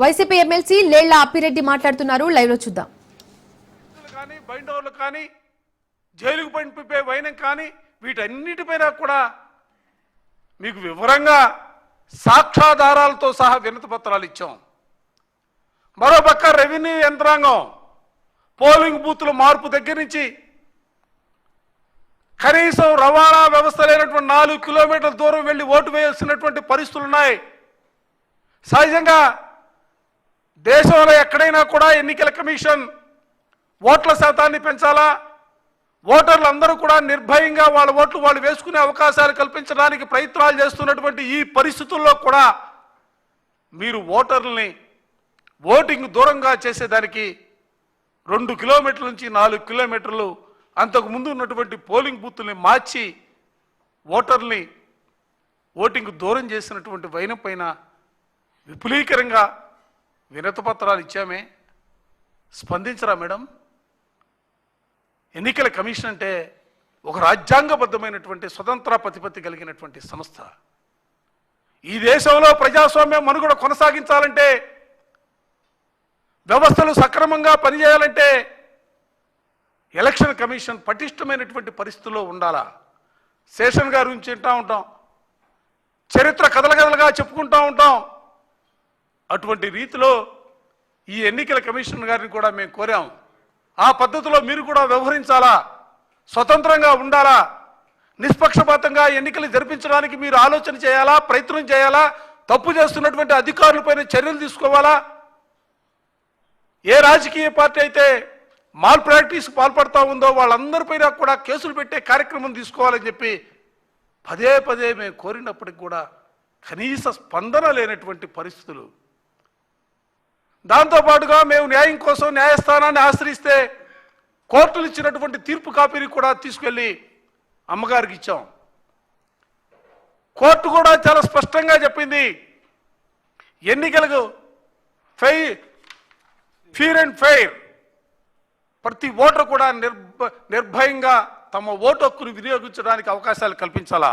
YCP MLC లేళ్ళ అప్పిరెడ్డి మాట్లాడుతున్నారు. లైవ్లో చూద్దాం. కానీ బైండోర్లు కానీ జైలుకు పంపిపే వైనం కానీ వీటన్నిటిపైన కూడా మీకు వివరంగా సాక్ష్యాధారాలతో సహా వినతి పత్రాలు ఇచ్చాం. మరోపక్క రెవెన్యూ యంత్రాంగం పోలింగ్ బూత్ల మార్పు దగ్గర నుంచి కనీసం రవాణా వ్యవస్థ లేనటువంటి నాలుగు కిలోమీటర్ల దూరం వెళ్ళి ఓటు వేయాల్సినటువంటి పరిస్థితులు ఉన్నాయి. సహజంగా దేశంలో ఎక్కడైనా కూడా ఎన్నికల కమిషన్ ఓట్ల శాతాన్ని పెంచాలా? ఓటర్లు అందరూ కూడా నిర్భయంగా వాళ్ళ ఓట్లు వాళ్ళు వేసుకునే అవకాశాలు కల్పించడానికి ప్రయత్నాలు చేస్తున్నటువంటి ఈ పరిస్థితుల్లో కూడా మీరు ఓటర్లని ఓటింగ్ దూరంగా చేసేదానికి రెండు కిలోమీటర్ల నుంచి నాలుగు కిలోమీటర్లు అంతకు ముందు ఉన్నటువంటి పోలింగ్ బూత్ని మార్చి ఓటర్ని ఓటింగ్ దూరం చేసినటువంటి వైనం పైన విపులీకరంగా వినతి పత్రాలు ఇచ్చామే. స్పందించరా మేడం? ఎన్నికల కమిషన్ అంటే ఒక రాజ్యాంగబద్ధమైనటువంటి స్వతంత్ర ప్రతిపత్తి కలిగినటువంటి సంస్థ. ఈ దేశంలో ప్రజాస్వామ్యం మనుగడ కొనసాగించాలంటే వ్యవస్థలు సక్రమంగా పనిచేయాలంటే ఎలక్షన్ కమిషన్ పటిష్టమైనటువంటి పరిస్థితుల్లో ఉండాలా? శేషన్ గారి గురించి వింటూ ఉంటాం. చరిత్ర కథల కథలుగా చెప్పుకుంటూ ఉంటాం. అటువంటి రీతిలో ఈ ఎన్నికల కమిషనర్ గారిని కూడా మేము కోరాం. ఆ పద్ధతిలో మీరు కూడా వ్యవహరించాలా? స్వతంత్రంగా ఉండాలా? నిష్పక్షపాతంగా ఎన్నికలు జరిపించడానికి మీరు ఆలోచన చేయాలా? ప్రయత్నం చేయాలా? తప్పు చేస్తున్నటువంటి అధికారులపైన చర్యలు తీసుకోవాలా? ఏ రాజకీయ పార్టీ అయితే మాల్ ప్రాక్టీస్ పాల్పడతా ఉందో వాళ్ళందరిపైన కూడా కేసులు పెట్టే కార్యక్రమం తీసుకోవాలని చెప్పి పదే పదే మేము కోరినప్పటికి కూడా కనీస స్పందన లేనటువంటి పరిస్థితులు దాంతోపాటుగా మేము న్యాయం కోసం న్యాయస్థానాన్ని ఆశ్రయిస్తే కోర్టులు ఇచ్చినటువంటి తీర్పు కాపీని కూడా తీసుకెళ్ళి అమ్మగారికి ఇచ్చాం. కోర్టు కూడా చాలా స్పష్టంగా చెప్పింది. ఎన్నికలకు ఫై ఫీర్ అండ్ ఫెయిర్. ప్రతి ఓటర్ కూడా నిర్భ నిర్భయంగా తమ ఓటు హక్కును వినియోగించడానికి అవకాశాలు కల్పించాలా?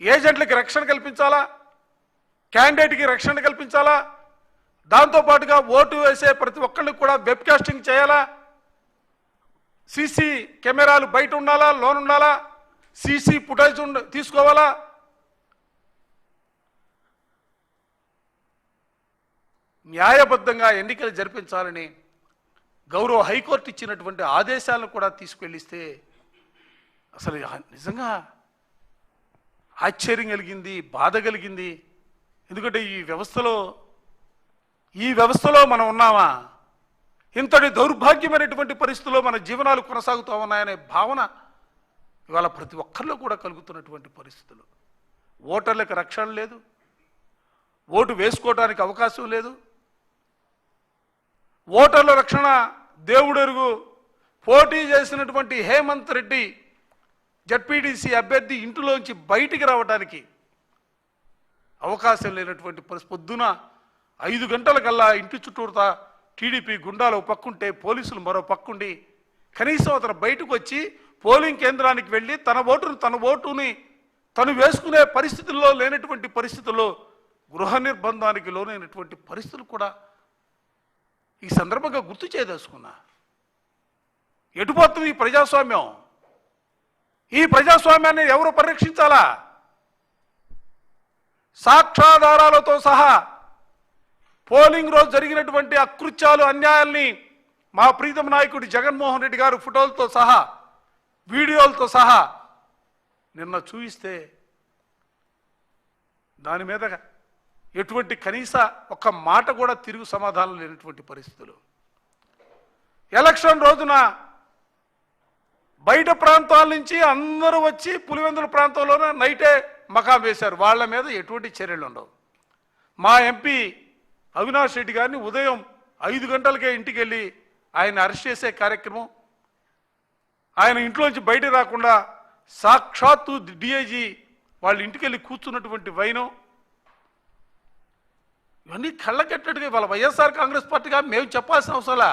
ఏజెంట్లకి రక్షణ కల్పించాలా? క్యాండిడేట్కి రక్షణ కల్పించాలా? దాంతోపాటుగా ఓటు వేసే ప్రతి ఒక్కరికి కూడా వెబ్కాస్టింగ్ చేయాలా? సీసీ కెమెరాలు బయట ఉండాలా? లోన్ ఉండాలా? సీసీ ఫుటేజ్ తీసుకోవాలా? న్యాయబద్ధంగా ఎన్నికలు జరిపించాలని గౌరవ హైకోర్టు ఇచ్చినటువంటి ఆదేశాలను కూడా తీసుకెళ్ళిస్తే అసలు నిజంగా ఆశ్చర్యం కలిగింది బాధ కలిగింది. ఎందుకంటే ఈ వ్యవస్థలో ఈ వ్యవస్థలో మనం ఉన్నామా? ఇంతటి దౌర్భాగ్యమైనటువంటి పరిస్థితుల్లో మన జీవనాలు కొనసాగుతూ ఉన్నాయనే భావన ఇవాళ ప్రతి ఒక్కరిలో కూడా కలుగుతున్నటువంటి పరిస్థితులు. ఓటర్లకు రక్షణ లేదు. ఓటు వేసుకోవడానికి అవకాశం లేదు. ఓటర్ల రక్షణ దేవుడెరుగు. పోటీ చేసినటువంటి హేమంత్ రెడ్డి జడ్పీటీసీ అభ్యర్థి ఇంటిలోంచి బయటికి రావడానికి అవకాశం లేనటువంటి పరిస్థితి. పొద్దున ఐదు గంటలకల్లా ఇంటి చుట్టూరుతా టీడీపీ గుండాలు పక్కుంటే పోలీసులు మరో పక్కుండి. కనీసం అతను బయటకు వచ్చి పోలింగ్ కేంద్రానికి వెళ్ళి తన ఓటును తన ఓటుని తను వేసుకునే పరిస్థితుల్లో లేనటువంటి పరిస్థితుల్లో గృహ నిర్బంధానికి లోనైనటువంటి పరిస్థితులు కూడా ఈ సందర్భంగా గుర్తు చేయదలుచుకున్నా. ఎటుపోతుంది ఈ ప్రజాస్వామ్యం? ఈ ప్రజాస్వామ్యాన్ని ఎవరు పరిరక్షించాలా? సాక్ష్యాధారాలతో సహా పోలింగ్ రోజు జరిగినటువంటి అకృత్యాలు అన్యాయాల్ని మా ప్రీతం నాయకుడు జగన్మోహన్ రెడ్డి గారు ఫోటోలతో సహా వీడియోలతో సహా నిన్న చూయిస్తే దాని మీద ఎటువంటి కనీస ఒక్క మాట కూడా తిరుగు సమాధానం లేనటువంటి పరిస్థితులు. ఎలక్షన్ రోజున బయట ప్రాంతాల నుంచి అందరూ వచ్చి పులివెందుల ప్రాంతంలోనే నైటే మకాం వేశారు. వాళ్ళ మీద ఎటువంటి చర్యలు ఉండవు. మా ఎంపీ అవినాష్ రెడ్డి గారిని ఉదయం ఐదు గంటలకే ఇంటికి వెళ్ళి ఆయన అరెస్ట్ చేసే కార్యక్రమం ఆయన ఇంట్లోంచి బయట రాకుండా సాక్షాత్తు డిఐజీ వాళ్ళ ఇంటికి వెళ్ళి కూర్చున్నటువంటి వైనం ఇవన్నీ కళ్ళకెట్టడిగా ఇవాళ వైఎస్ఆర్ కాంగ్రెస్ పార్టీగా మేము చెప్పాల్సిన అవసరంలా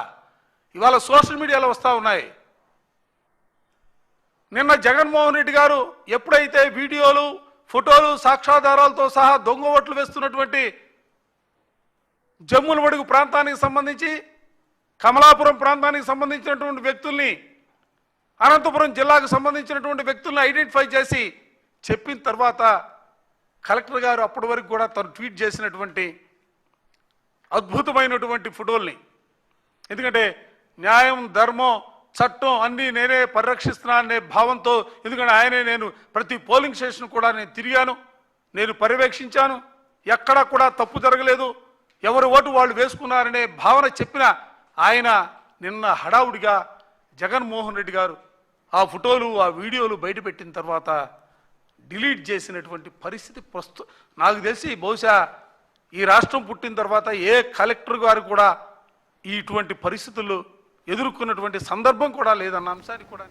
ఇవాళ సోషల్ మీడియాలో వస్తూ ఉన్నాయి. నిన్న జగన్మోహన్ రెడ్డి గారు ఎప్పుడైతే వీడియోలు ఫోటోలు సాక్ష్యాధారాలతో సహా దొంగ ఓట్లు వేస్తున్నటువంటి జమ్ముల వడుగు ప్రాంతానికి సంబంధించి కమలాపురం ప్రాంతానికి సంబంధించినటువంటి వ్యక్తుల్ని అనంతపురం జిల్లాకు సంబంధించినటువంటి వ్యక్తుల్ని ఐడెంటిఫై చేసి చెప్పిన తర్వాత కలెక్టర్ గారు అప్పటి వరకు కూడా తను ట్వీట్ చేసినటువంటి అద్భుతమైనటువంటి ఫోటోల్ని. ఎందుకంటే న్యాయం ధర్మం చట్టం అన్నీ నేనే పరిరక్షిస్తున్నా అనే భావంతో ఎందుకంటే ఆయనే నేను ప్రతి పోలింగ్ స్టేషన్ కూడా నేను తిరిగాను నేను పర్యవేక్షించాను ఎక్కడా కూడా తప్పు జరగలేదు. ఎవరి ఓటు వాళ్ళు వేసుకున్నారనే భావన చెప్పిన ఆయన నిన్న హడావుడిగా జగన్మోహన్ రెడ్డి గారు ఆ ఫోటోలు ఆ వీడియోలు బయటపెట్టిన తర్వాత డిలీట్ చేసినటువంటి పరిస్థితి ప్రస్తు నాకు తెలిసి బహుశా ఈ రాష్ట్రం పుట్టిన తర్వాత ఏ కలెక్టర్ గారు కూడా ఇటువంటి పరిస్థితులు ఎదుర్కొన్నటువంటి సందర్భం కూడా లేదన్న అంశానికి కూడా